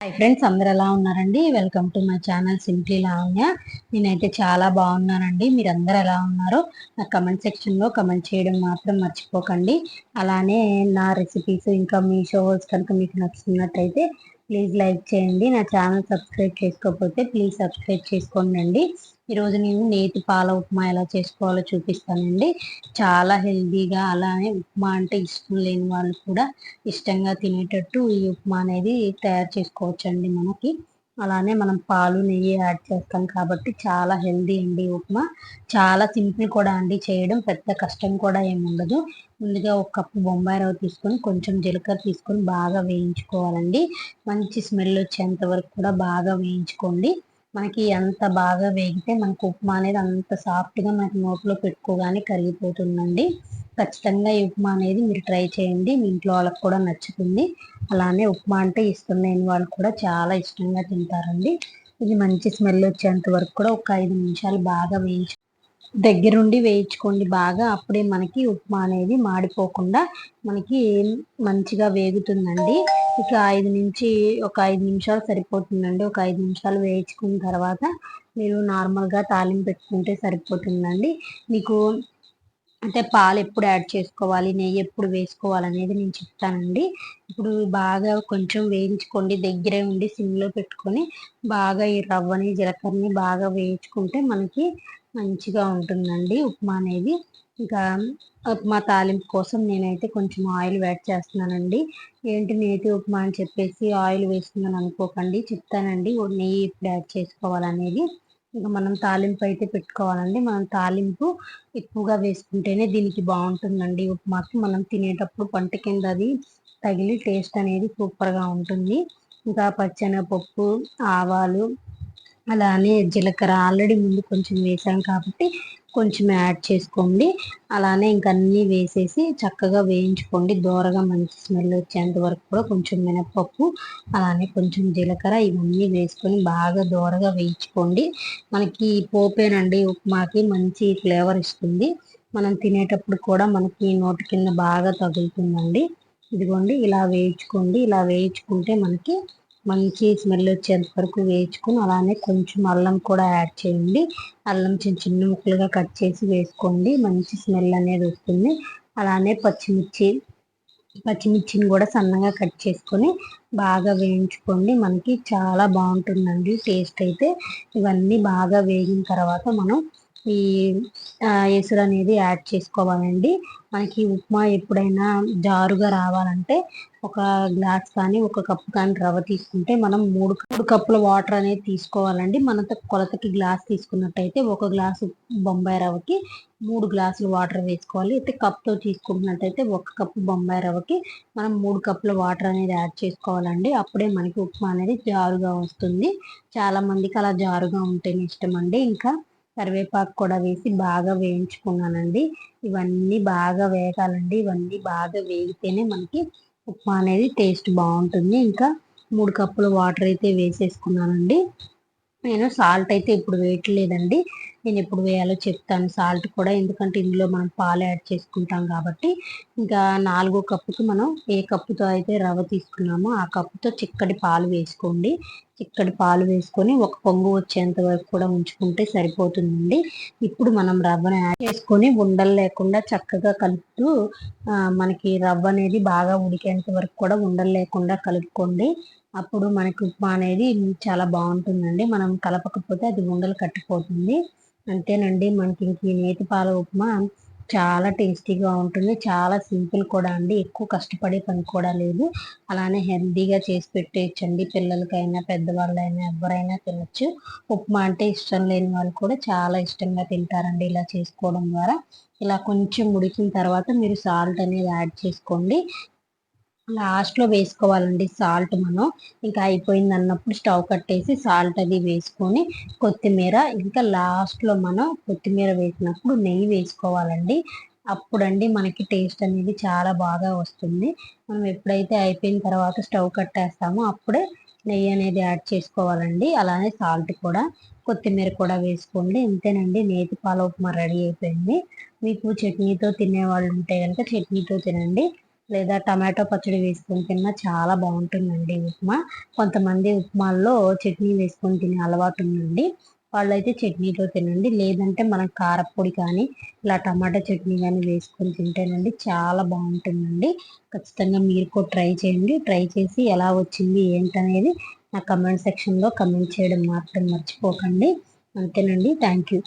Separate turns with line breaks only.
Hi friends అందరు ఎలా ఉన్నారండి? Welcome to my channel simply Lavanya. నేనైతే చాలా బాగున్నానండి. మీరు అందరు ఎలా ఉన్నారో? నా కమెంట్ సెక్షన్లో కమెంట్ చేయడం మాత్రం మర్చిపోకండి. అలానే నా రెసిపీస్ ఇంకా మీ షోస్ కనుక మీకు నచ్చినట్టయితే ప్లీజ్ లైక్ చేయండి. నా ఛానల్ సబ్స్క్రైబ్ చేసుకోకపోతే ప్లీజ్ సబ్స్క్రైబ్ చేసుకోండి ఈరోజు నేను నేతి పాల ఉప్మా ఎలా చేసుకోవాలో చూపిస్తానండి. చాలా హెల్దీగా అలానే ఉప్మా అంటే ఇష్టం లేని వాళ్ళు కూడా ఇష్టంగా తినేటట్టు ఈ ఉప్మా అనేది తయారు చేసుకోవచ్చండి మనకి. అలానే మనం పాలు నెయ్యి యాడ్ చేస్తాం కాబట్టి చాలా హెల్దీ అండి ఉప్మా. చాలా సింపుల్ కూడా అండి చేయడం పెద్ద కష్టం కూడా ఏముండదు ముందుగా ఒక కప్పు బొంబాయి రవ్వ తీసుకొని కొంచెం జీలకర్ర తీసుకొని బాగా వేయించుకోవాలండి. మంచి స్మెల్ వచ్చేంత వరకు కూడా బాగా వేయించుకోండి. మనకి ఎంత బాగా వేగితే మనకు ఉప్మా అనేది అంత సాఫ్ట్గా మనకి నోట్లో పెట్టుకోగానే కరిగిపోతుందండి. ఖచ్చితంగా ఈ ఉప్మా అనేది మీరు ట్రై చేయండి. మీ ఇంట్లో వాళ్ళకి కూడా నచ్చుతుంది. అలానే ఉప్మా అంటే ఇష్టం లేని వాళ్ళు కూడా చాలా ఇష్టంగా తింటారండి. ఇది మంచి స్మెల్ వచ్చేంత వరకు కూడా ఒక ఐదు నిమిషాలు బాగా వేయించు దగ్గరుండి వేయించుకోండి. బాగా అప్పుడే మనకి ఉప్మా అనేది మాడిపోకుండా మనకి మంచిగా వేగుతుందండి. ఇక ఐదు నుంచి ఒక ఐదు నిమిషాలు సరిపోతుందండి. ఒక ఐదు నిమిషాలు వేయించుకున్న తర్వాత మీరు నార్మల్గా తాలింపు పెట్టుకుంటే సరిపోతుందండి. మీకు అంటే పాలు ఎప్పుడు యాడ్ చేసుకోవాలి నెయ్యి ఎప్పుడు వేసుకోవాలి అనేది నేను చెప్తానండి. ఇప్పుడు బాగా కొంచెం వేయించుకోండి దగ్గరే ఉండి సిమ్లో పెట్టుకొని బాగా ఈ రవ్వని జీలకర్రని బాగా వేయించుకుంటే మనకి మంచిగా ఉంటుందండి ఉప్మా అనేది. ఇంకా ఉప్మా తాలింపు కోసం నేనైతే కొంచెం ఆయిల్ యాడ్ చేస్తున్నానండి. ఏంటి నేతి ఉప్మా అని చెప్పేసి ఆయిల్ వేస్తుందని అనుకోకండి చెప్తానండి. నెయ్యి ఇప్పుడు యాడ్ చేసుకోవాలనేది ఇంకా మనం తాలింపు అయితే పెట్టుకోవాలండి. మనం తాలింపు ఎక్కువగా వేసుకుంటేనే దీనికి బాగుంటుందండి. ఉప్మాకి మనం తినేటప్పుడు పంట కింద అది తగిలి టేస్ట్ అనేది సూపర్గా ఉంటుంది. ఇంకా పచ్చెనగపప్పు ఆవాలు అలానే జీలకర్ర ఆల్రెడీ ముందు కొంచెం వేసాం కాబట్టి కొంచెం యాడ్ చేసుకోండి. అలానే ఇంక అన్నీ వేసేసి చక్కగా వేయించుకోండి. దోరగా మంచి స్మెల్ వచ్చేంత వరకు కూడా కొంచెం మినపప్పు అలానే కొంచెం జీలకర్ర ఇవన్నీ వేసుకొని బాగా దోరగా వేయించుకోండి. మనకి పోపేనండి ఉప్మాకి మంచి ఫ్లేవర్ ఇస్తుంది. మనం తినేటప్పుడు కూడా మనకి నోటి కింద బాగా తగులుతుందండి. ఇదిగోండి ఇలా వేయించుకోండి. ఇలా వేయించుకుంటే మనకి మంచి స్మెల్ వచ్చేంత వరకు వేయించుకొని అలానే కొంచెం అల్లం కూడా యాడ్ చేయండి. అల్లం చిన్న చిన్న ముక్కలుగా కట్ చేసి వేసుకోండి. మంచి స్మెల్ అనేది వస్తుంది. అలానే పచ్చిమిర్చి పచ్చిమిర్చిని కూడా సన్నగా కట్ చేసుకొని బాగా వేయించుకోండి. మనకి చాలా బాగుంటుందండి. టేస్ట్ అయితే ఇవన్నీ బాగా వేగిన తర్వాత మనం ఈ ఎసురు అనేది యాడ్ చేసుకోవాలండి. మనకి ఉప్మా ఎప్పుడైనా జారుగా రావాలంటే ఒక గ్లాస్ కానీ ఒక కప్పు కానీ రవ్వ తీసుకుంటే మనం మూడు మూడు కప్పుల వాటర్ అనేది తీసుకోవాలండి. మన కొలతకి గ్లాస్ తీసుకున్నట్టయితే ఒక గ్లాసు బొంబాయి రవ్వకి మూడు గ్లాసులు వాటర్ వేసుకోవాలి. అయితే కప్తో తీసుకున్నట్టయితే ఒక కప్పు బొంబాయి రవ్వకి మనం మూడు కప్పుల వాటర్ అనేది యాడ్ చేసుకోవాలండి. అప్పుడే మనకి ఉప్మా అనేది జారుగా వస్తుంది. చాలామందికి అలా జారుగా ఉంటేనే ఇష్టం అండి. ఇంకా కరివేపాకు కూడా వేసి బాగా వేయించుకున్నానండి. ఇవన్నీ బాగా వేగాలండి. ఇవన్నీ బాగా వేగితేనే మనకి ఉప్మా అనేది టేస్ట్ బాగుంటుంది. ఇంకా మూడు కప్పుల వాటర్ అయితే వేసేసుకున్నానండి. నేను సాల్ట్ అయితే ఇప్పుడు వేయట్లేదండి. నేను ఎప్పుడు వేయాలో చెప్తాను సాల్ట్ కూడా. ఎందుకంటే ఇందులో మనం పాలు యాడ్ చేసుకుంటాం కాబట్టి. ఇంకా నాలుగో కప్పుకి మనం ఏ కప్పుతో అయితే రవ్వ తీసుకున్నామో ఆ కప్పుతో చిక్కటి పాలు వేసుకోండి. చిక్కటి పాలు వేసుకొని ఒక పొంగు వచ్చేంత వరకు కూడా ఉంచుకుంటే సరిపోతుందండి. ఇప్పుడు మనం రవ్వను యాడ్ చేసుకొని ఉండలు లేకుండా చక్కగా కలుపుతూ మనకి రవ్వ అనేది బాగా ఉడికేంత వరకు కూడా ఉండలు లేకుండా కలుపుకోండి. అప్పుడు మనకి ఉప్మా అనేది చాలా బాగుంటుందండి. మనం కలపకపోతే అది ఉండలు కట్టిపోతుంది. అంతేనండి మనకి ఇంక నేతి పాల ఉప్మా చాలా టేస్టీగా ఉంటుంది. చాలా సింపుల్ కూడా అండి. ఎక్కువ కష్టపడే పని కూడా లేదు. అలానే హెల్తీగా చేసి పెట్టేయచ్చండి. పిల్లలకైనా పెద్దవాళ్ళైనా ఎవరైనా తినచ్చు. ఉప్మా అంటే ఇష్టం లేని వాళ్ళు కూడా చాలా ఇష్టంగా తింటారండి ఇలా చేసుకోవడం ద్వారా. ఇలా కొంచెం ఉడికిన తర్వాత మీరు సాల్ట్ అనేది యాడ్ చేసుకోండి. లాస్ట్లో వేసుకోవాలండి సాల్ట్ మనం. ఇంకా అయిపోయింది అన్నప్పుడు స్టవ్ కట్టేసి సాల్ట్ అది వేసుకొని కొత్తిమీర ఇంకా లాస్ట్లో మనం కొత్తిమీర వేసినప్పుడు నెయ్యి వేసుకోవాలండి. అప్పుడండి మనకి టేస్ట్ అనేది చాలా బాగా వస్తుంది. మనం ఎప్పుడైతే అయిపోయిన తర్వాత స్టవ్ కట్టేస్తామో అప్పుడే నెయ్యి అనేది యాడ్ చేసుకోవాలండి. అలానే సాల్ట్ కూడా కొత్తిమీర కూడా వేసుకోండి. ఇంతేనండి నేతి పాల ఉప్మా రెడీ అయిపోయింది. మీకు చట్నీతో తినేవాళ్ళు ఉంటే కనుక చట్నీతో తినండి. లేదా టమాటో పచ్చడి వేసుకొని తిన్నా చాలా బాగుంటుందండి ఉప్మా. కొంతమంది ఉప్మాల్లో చట్నీ వేసుకొని తినే అలవాటు ఉందండి. వాళ్ళైతే చట్నీతో తినండి. లేదంటే మనం కారపొడి కానీ ఇలా టమాటా చట్నీ కానీ వేసుకొని తింటేనండి చాలా బాగుంటుందండి. ఖచ్చితంగా మీరు కూడా ట్రై చేయండి. ట్రై చేసి ఎలా వచ్చింది ఏంటనేది నా కమెంట్ సెక్షన్లో కమెంట్ చేయడం మాత్రం మర్చిపోకండి. అంతేనండి. Thank you.